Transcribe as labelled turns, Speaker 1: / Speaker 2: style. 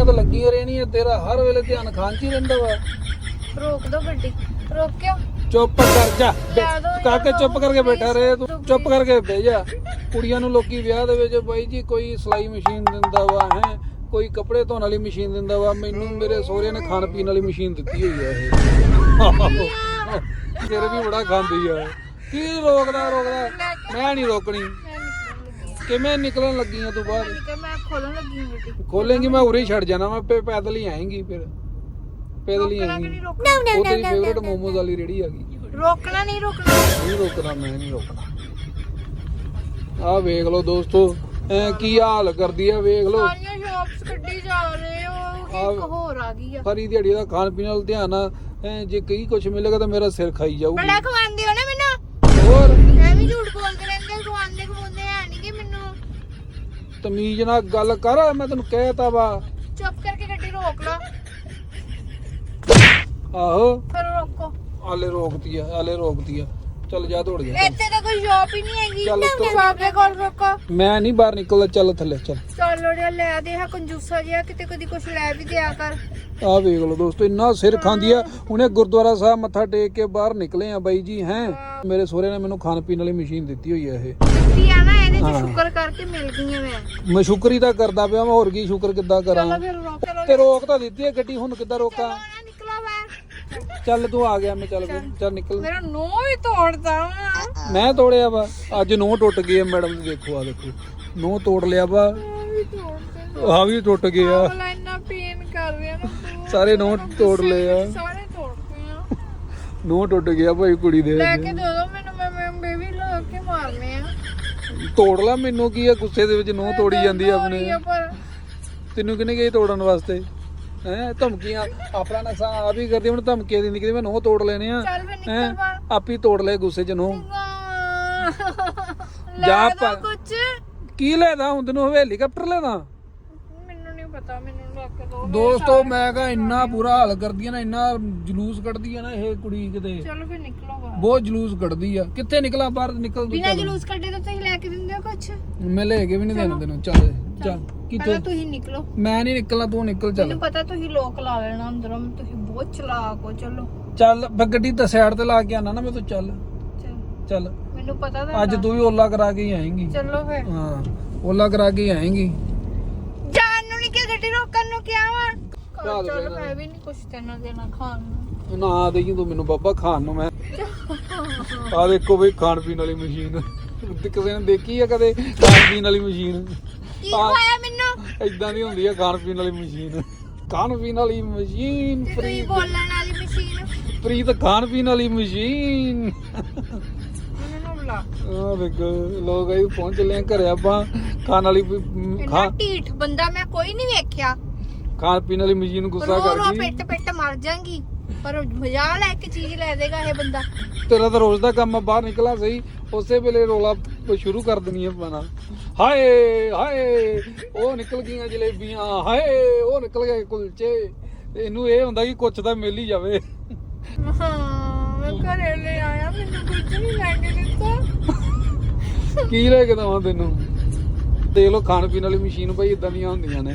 Speaker 1: ਗੱਡੀਆਂ ਤਾਂ ਲੱਗੀਆਂ ਰਹਿਣੀਆਂ ਤੇਰਾ ਹਰ ਵੇਲੇ ਧਿਆਨ ਖਾਣ 'ਚ ਹੀ ਰਹਿੰਦਾ ਵਾ।
Speaker 2: ਰੋਕ ਦੋ ਗੱਡੀ ਰੋਕਿਓ
Speaker 1: ਚੁੱਪ ਕਰ ਜਾ ਕਾਕੇ ਚੁੱਪ ਕਰਕੇ ਬੈਠਾ ਰਹੇ ਤੂੰ ਚੁੱਪ। ਕਰਕੇ ਬਹਿ ਜਾ। ਕੁੜੀਆਂ ਨੂੰ ਲੋਕੀ ਵਿਆਹ ਦੇ ਵਿੱਚ ਬਾਈ ਜੀ ਕੋਈ ਸਲਾਈ ਮਸ਼ੀਨ ਦਿੰਦਾ ਵਾ ਹੈ? ਕੋਈ ਕੱਪੜੇ ਧੋਣ ਵਾਲੀ ਮਸ਼ੀਨ ਦਿੰਦਾ ਵਾ ਮੈਨੂੰ ਮੇਰੇ ਸਹੁਰੇ ਨੇ ਖਾਣ ਪੀਣ ਵਾਲੀ ਮਸ਼ੀਨ ਦਿੱਤੀ ਹੋਈ ਆ ਇਹ। ਤੇਰੇ ਵੀ ਬੜਾ ਖਾਂਦੀ ਆ। ਕੀ ਰੋਕਦਾ ਰੋਕਦਾ? ਮੈਂ ਨਹੀਂ ਰੋਕਣੀ। ਕਿਵੇਂ ਨਿਕਲਣ ਲੱਗੀ ਆ ਤੂੰ ਬਾਹਰ
Speaker 2: ਕਿ ਮੈਂ ਖੋਲਣ ਲੱਗੀ ਹਾਂ ਗੱਡੀ
Speaker 1: ਖੋਲੇਂਗੀ ਮੈਂ ਉਰੇ ਹੀ ਛੱਡ ਜਾਣਾ ਮੈਂ ਪੈ- ਪੈਦਲ ਹੀ ਆਏਂਗੀ ਫਿਰ। ਪੈਦਲ ਹੀ
Speaker 2: ਰੋਕਣਾ ਕਿ
Speaker 1: ਆਏਂਗੀ।
Speaker 2: ਨਹੀਂ ਰੋਕਣਾ?
Speaker 1: ਉਹ ਤੇਰੀ ਫੇਵਰਟ ਮੋਮੋਜ਼ ਵਾਲੀ ਰੇੜੀ ਆ ਗਈ।
Speaker 2: ਰੋਕਣਾ ਨਹੀਂ ਰੋਕਣਾ।
Speaker 1: ਨਹੀਂ ਰੋਕਣਾ ਮੈਂ ਨਹੀਂ ਰੋਕਣਾ। ਆਹ ਵੇਖ ਲਓ ਦੋਸਤੋ ਐ ਕੀ ਹਾਲ ਕਰਦੀ ਆ ਵੇਖ ਲਓ।
Speaker 2: ਸਾਰੀਆਂ ਸ਼ਾਪਸ ਕੱਢੀ ਜਾ ਰਹੇ ਹੋ ਕਿ
Speaker 1: ਆਹ-
Speaker 2: ਹੋਰ ਆ ਗਈ ਆ।
Speaker 1: ਸਾਰੀ ਦਿਹਾੜੀ ਦਾ ਖਾਣ ਪੀਣ ਵੱਲ ਧਿਆਨ ਆ ਐ ਜੇ ਕਈ ਕੁਝ ਮਿਲੇਗਾ ਤਾਂ ਮੇਰਾ ਸਿਰ ਖਾਈ ਜਾਊਗੀ।
Speaker 2: ਬੜਾ ਖਵਾਉਂਦੇ ਹੋ ਨਾ ਮੈਨੂੰ
Speaker 1: ਹੋਰ
Speaker 2: ਐਵੇਂ ਝੂਠ ਬੋਲਦੇ ਰਹਿੰਦੇ ਖਵਾਉਂਦੇ ਖਵਾਉਂਦੇ ਹੈ ਨਹੀਂ ਕਿ ਮੈਨੂੰ
Speaker 1: ਤਮੀਜ਼ ਨਾਲ ਗੱਲ ਕਰ ਮੈਂ ਤੈਨੂੰ ਕਹਿਤਾ ਵਾ।
Speaker 2: ਚੁੱਪ ਕਰਕੇ ਗੱਡੀ ਰੋਕ ਲਾ।
Speaker 1: ਆਹੋ।
Speaker 2: ਫਿਰ ਰੋਕੋ।
Speaker 1: ਆਲੇ ਰੋਕਤੀ ਆ ਆਲੇ ਰੋਕਤੀ ਆ। ਚੱਲ ਜਾ ਦੌੜ ਜਾ।
Speaker 2: ਇੱਥੇ ਤਾਂ ਕੋਈ ਸ਼ਾਪ ਹੀ ਨਹੀਂ ਹੈਗੀ।
Speaker 1: ਚੱਲ।
Speaker 2: ਸ਼ਾਪ ਦੇ ਕੋਲ ਰੋਕੋ।
Speaker 1: ਮੈਂ ਨਹੀਂ ਬਾਹਰ ਨਿਕਲਦਾ ਚੱਲ ਥੱਲੇ ਚੱਲ।
Speaker 2: ਚੱਲ ਰਿਆ ਲੈ ਦੇ ਹਾਂ ਕੰਜੂਸਾ ਜਿਹਾ ਕਿਤੇ ਕਦੀ ਕੁਛ ਲੈ ਵੀ ਦਿਆ ਕਰ।
Speaker 1: ਆ ਵੇਖ ਲਓ ਦੋਸਤੋ ਇੰਨਾ ਸਿਰ ਖਾਂਦੀ ਆ। ਉਹਨੇ ਗੁਰਦੁਆਰਾ ਸਾਹਿਬ ਮੱਥਾ ਟੇਕ ਕੇ ਬਾਹਰ ਨਿਕਲੇ ਆ ਬਾਈ ਜੀ ਹੈ। ਮੇਰੇ ਸਹੁਰੇ ਨੇ ਮੈਨੂੰ ਖਾਣ ਪੀਣ ਵਾਲੀ ਮਸ਼ੀਨ ਦਿੱਤੀ ਹੋਈ ਆ ਇਹ।
Speaker 2: ਦਿੱਤੀ ਆ ਨਾ ਇਹਦੇ। ਚ ਸ਼ੁਕਰ ਕਰਕੇ ਮਿਲ ਗਈਆਂ ਮੈਂ।
Speaker 1: ਮੈਂ ਸ਼ੁਕਰ ਤਾਂ ਕਰਦਾ ਪਿਆ ਮੈਂ ਹੋਰ ਕੀ ਸ਼ੁਕਰ ਕਿੱਦਾਂ ਕਰਾਂ? ਤੇ ਰੋਕ ਤਾਂ ਦਿੱਤੀ ਹੈ ਗੱਡੀ ਹੁਣ ਕਿੱਦਾਂ ਰੋਕਾਂ? ਚੱਲ ਤੂੰ ਆ ਗਿਆ ਮੈਂ ਚੱਲ ਗਿਆ ਚੱਲ ਨਿਕਲ।
Speaker 2: ਮੇਰਾ ਨੋ ਵੀ ਤੋੜਦਾ ਵਾ।
Speaker 1: ਮੈਂ ਤੋੜਿਆ ਵਾ। ਅੱਜ ਨੋ ਟੁੱਟ ਗਈ ਹੈ ਮੈਡਮ ਜੀ ਦੇਖੋ ਆ ਦੇਖੋ। ਨੋ ਤੋੜ ਲਿਆ ਵਾ।
Speaker 2: ਉਹ ਵੀ ਤੋੜਦੇ
Speaker 1: ਆ ਵੀ ਟੁੱਟ ਗਏ ਆ
Speaker 2: ਬਲਾ ਇੰਨਾ ਪੇਨ ਕਰ ਰਿਹਾ ਨਾ ਤੂੰ।
Speaker 1: ਸਾਰੇ ਨੋ ਤੋੜ ਲਏ ਆ।
Speaker 2: ਸਾਰੇ ਤੋੜਦੇ ਆ।
Speaker 1: ਨੋ ਟੁੱਟ ਗਿਆ ਭਾਈ ਕੁੜੀ ਦੇ।
Speaker 2: ਲੈ ਕੇ ਦੇ ਦੋ ਮੈਨੂੰ ਮੈਂ ਮੈਂ ਬੇਬੀ ਲਾ ਕੇ ਮਾਰਨੇ ਆ।
Speaker 1: ਤੋੜ ਲਾ ਮੈਨੂੰ ਕੀ ਆ ਗੁੱਸੇ ਦੇ ਵਿੱਚ ਨੋ ਤੋੜੀ ਜਾਂਦੀ ਆ
Speaker 2: ਤੋੜੀ
Speaker 1: ਆਪਣੇ।
Speaker 2: ਆ ਪਰ
Speaker 1: ਤੈਨੂੰ ਕਿਹਨੇ ਕਹੀ ਤੋੜਨ ਵਾਸਤੇ? ਹੈ ਧਮਕੀਆਂ ਆਪਣਾ ਨੁਕਸਾਨ ਆਪ ਹੀ ਕਰਦੀ ਹੁਣ ਧਮਕੀਆਂ ਦਿੰਦੀ ਕਿ ਮੈਂ ਨੋ ਤੋੜ ਲੈਣੇ ਆ।
Speaker 2: ਚੱਲ ਫਿਰ
Speaker 1: ਹੈਂ
Speaker 2: ਨਿਕਲ
Speaker 1: ਆਪੀ ਤੋੜ ਲਏ ਗੁੱਸੇ ਚ ਨੋ। ਜਾ
Speaker 2: ਕੁਝ
Speaker 1: ਕੀ ਲੈਦਾ ਹੁਣ ਤੈਨੂੰ ਹੈਲੀਕਾਪਟਰ ਲੈਦਾ
Speaker 2: ਮੈਨੂੰ ਨਹੀਂ ਪਤਾ ਮੈਨੂੰ ਦੋ
Speaker 1: ਦੋਸਤੋ ਮੈਂ ਕਹਾ ਇੰਨਾ ਬੁਰਾ ਹਾਲ ਕਰਦੀ ਆ ਨਾ ਇੰਨਾ ਜਲੂਸ ਕੱਢਦੀ ਆ ਨਾ ਇਹ ਕੁੜੀ ਕਿਤੇ।
Speaker 2: ਚਲੋ ਫਿਰ ਨਿਕਲੋ ਬਾਹਰ।
Speaker 1: ਬਹੁਤ ਜਲੂਸ ਕੱਢਦੀ ਆ। ਕਿੱਥੇ ਨਿਕਲਾਂ ਬਾਹਰ ਨਿਕਲ ਤੂੰ
Speaker 2: ਬਿਨਾਂ ਜਲੂਸ ਕੱਢੇ ਤਾਂ ਤੁਸੀਂ ਲੈ ਕੇ ਦਿੰਦੇ ਹੋ ਕੁਝ
Speaker 1: ਮੈਂ ਲੈ ਕੇ ਵੀ ਨਹੀਂ ਦੇਣਾ ਤੈਨੂੰ ਚੱਲ ਚੱਲ। ਕਿੱਥੇ
Speaker 2: ਪਹਿਲਾਂ ਤੁਸੀਂ ਨਿਕਲੋ।
Speaker 1: ਮੈਂ ਨਹੀਂ ਨਿਕਲਣਾ ਤੂੰ ਨਿਕਲ ਚੱਲ।
Speaker 2: ਮੈਨੂੰ ਪਤਾ ਤੁਸੀਂ ਲੋਕ ਲਾ ਲੈਣਾ ਅੰਦਰੋਂ ਤੁਸੀਂ ਬਹੁਤ ਚਲਾਕ ਹੋ ਚਲੋ।
Speaker 1: ਚੱਲ ਮੈਂ ਗੱਡੀ ਤਾਂ ਸਾਈਡ ਤੇ ਲਾ ਕੇ ਆਣਾ ਨਾ ਮੈਂ ਤੂੰ ਚੱਲ।
Speaker 2: ਚਲੋ।
Speaker 1: ਚੱਲ।
Speaker 2: ਮੈਨੂੰ ਪਤਾ ਤਾਂ
Speaker 1: ਅੱਜ ਤੂੰ ਵੀ ਓਲਾ ਕਰਾ ਕੇ ਹੀ ਆਏਂਗੀ।
Speaker 2: ਚਲੋ ਫਿਰ।
Speaker 1: ਹਾਂ ਓਲਾ ਕਰਾ ਕੇ ਹੀ ਆਏਂਗੀ।
Speaker 2: ਗੱਡੀ ਰੋਕਣ ਨੂੰ ਕਿਹਾ ਵਾ?
Speaker 1: ਚੱਲ
Speaker 2: ਚੱਲ
Speaker 1: ਫਿਰ।
Speaker 2: ਮੈਂ ਵੀ ਨਹੀਂ ਕੁਛ ਤੈਨੂੰ ਦੇਣਾ ਖਾਣ ਨੂੰ।
Speaker 1: ਨਾ ਦੇਈ ਤੂੰ ਮੈਨੂੰ ਬਾਬਾ ਖਾਣ ਨੂੰ ਮੈਂ। ਆ ਦੇਖੋ ਬਈ ਖਾਣ ਪੀਣ ਵਾਲੀ ਮਸ਼ੀਨ। ਤੇ ਕਿਸੇ ਨੇ ਦੇਖੀ ਆ ਕਦੇ? ਖਾਣ ਪੀਣ ਵਾਲੀ ਮਸ਼ੀਨ।
Speaker 2: ਕੀ
Speaker 1: ਆ-
Speaker 2: ਹੋਇਆ ਮੈਨੂੰ?
Speaker 1: ਇਦਾਂ ਦੀ ਹੁੰਦੀ ਆ ਖਾਣ ਪੀਣ ਵਾਲੀ ਮਸ਼ੀਨ। ਖਾਣ ਪੀਣ ਵਾਲੀ ਮਸ਼ੀਨ
Speaker 2: ਤੇ
Speaker 1: ਫਰੀ
Speaker 2: ਬੋਲਣ ਵਾਲੀ ਮਸ਼ੀਨ।
Speaker 1: ਪ੍ਰੀਤ ਖਾਣ ਪੀਣ ਵਾਲੀ ਮਸ਼ੀਨ।
Speaker 2: ਬੁਲਾ
Speaker 1: ਆ ਦੇਖੋ ਲੋਕ ਆਈ ਪਹੁੰਚ ਆ ਘਰੇ ਆਪਾਂ ਖਾਣ ਵਾਲੀ ਮ,
Speaker 2: ਇੰਨਾ
Speaker 1: ਖਾ
Speaker 2: ਢੀਠ ਬੰਦਾ ਮੈਂ ਕੋਈ ਨਹੀਂ ਵੇਖਿਆ।
Speaker 1: ਖਾਣ ਪੀਣ ਵਾਲੀ ਮਸ਼ੀਨ ਨੂੰ ਗੁੱਸਾ
Speaker 2: ਰੋ
Speaker 1: ਕਰ
Speaker 2: ਰੋ
Speaker 1: ਗਈ
Speaker 2: ਪਿੱਟ ਪਿੱਟ ਮਰ ਜਾਗੀ। ਪਰ ਮਜ਼ਾ ਲੈ ਕੇ ਚੀਜ਼ ਲੈ ਦੇਗਾ ਇਹ ਬੰਦਾ।
Speaker 1: ਤੇਰਾ ਤਾਂ ਰੋਜ਼ ਦਾ ਕੰਮ ਆ ਬਾਹਰ ਨਿਕਲਾ ਸਹੀ ਉਸੇ ਵੇਲੇ ਰੋਲਾ ਸ਼ੁਰੂ ਕਰ ਦੇਣੀ ਆ ਪਾਣਾ ਹਾਏ ਹਾਏ ਉਹ ਨਿਕਲ ਗਈਆਂ ਜਲੇਬੀਆਂ ਹਾਏ ਉਹ ਨਿਕਲ ਗਏ ਕੁਲਚੇ। ਇਹਨੂੰ ਇਹ ਹੁੰਦਾ ਕਿ ਕੁਛ ਤਾਂ ਮਿਲ ਹੀ ਜਾਵੇ।
Speaker 2: ਹਾਂ ਮੈਂ ਘਰੇ ਲੈ ਆਇਆ ਮੈਨੂੰ ਕੁਝ ਨਹੀਂ ਲੈ ਕੇ ਦਿੱਤਾ
Speaker 1: ਕੀ ਲੈ ਕੇ ਦਵਾਂ ਤੈਨੂੰ? ਦੇਖ ਲਓ, ਖਾਣ ਪੀਣ ਵਾਲੀ ਮਸ਼ੀਨ ਭਾਈ ਇਦਾਂ ਦੀਆਂ ਹੁੰਦੀਆਂ ਨੇ।